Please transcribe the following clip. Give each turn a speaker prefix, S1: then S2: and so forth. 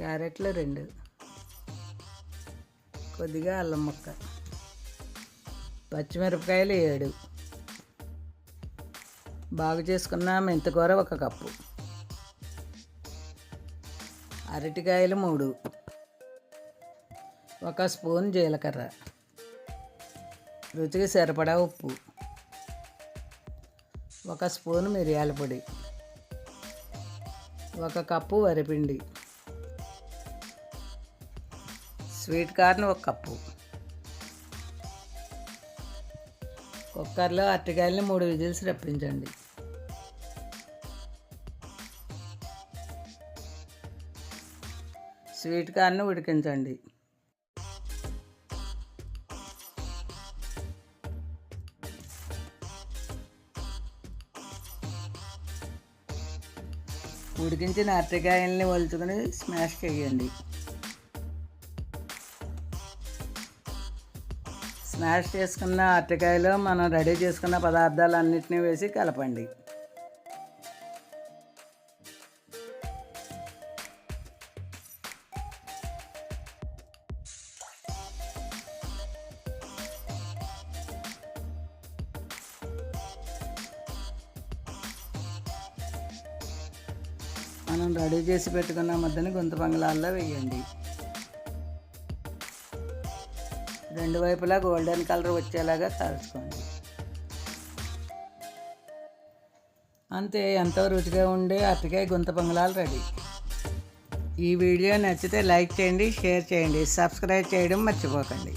S1: క్యారెట్లు రెండు. కొద్దిగా అల్లం ముక్క. పచ్చిమిరపకాయలు ఏడు. బాగు చేసుకున్న మెంతికూర ఒక కప్పు. అరటికాయలు మూడు. ఒక స్పూన్ జీలకర్ర. రుచికి సరిపడా ఉప్పు. ఒక స్పూన్ మిరియాల పొడి. ఒక కప్పు వరిపిండి. స్వీట్ కార్న్ ఒక కప్పు. కుక్కర్లో అరటికాయలని మూడు విజిల్స్ రప్పించండి. స్వీట్ కార్న్ ఉడికించండి. ఉడికించిన అరటికాయల్ని వలుచుకొని స్మాష్ చేయండి. స్మాష్ చేసుకున్న అరటికాయలో మనం రెడీ చేసుకున్న పదార్థాలన్నిటినీ వేసి కలపండి. మనం రెడీ చేసి పెట్టుకున్న ముద్దని గుంత బంగ్లాల్లో వేయండి. రెండు వైపులా గోల్డెన్ కలర్ వచ్చేలాగా కాల్చుకోండి అంతే ఎంతో రుచిగా ఉండే అరటికాయ గుంత పొంగలాలు రెడీ. ఈ వీడియో నచ్చితే లైక్ చేయండి షేర్ చేయండి సబ్స్క్రైబ్ చేయడం మర్చిపోకండి.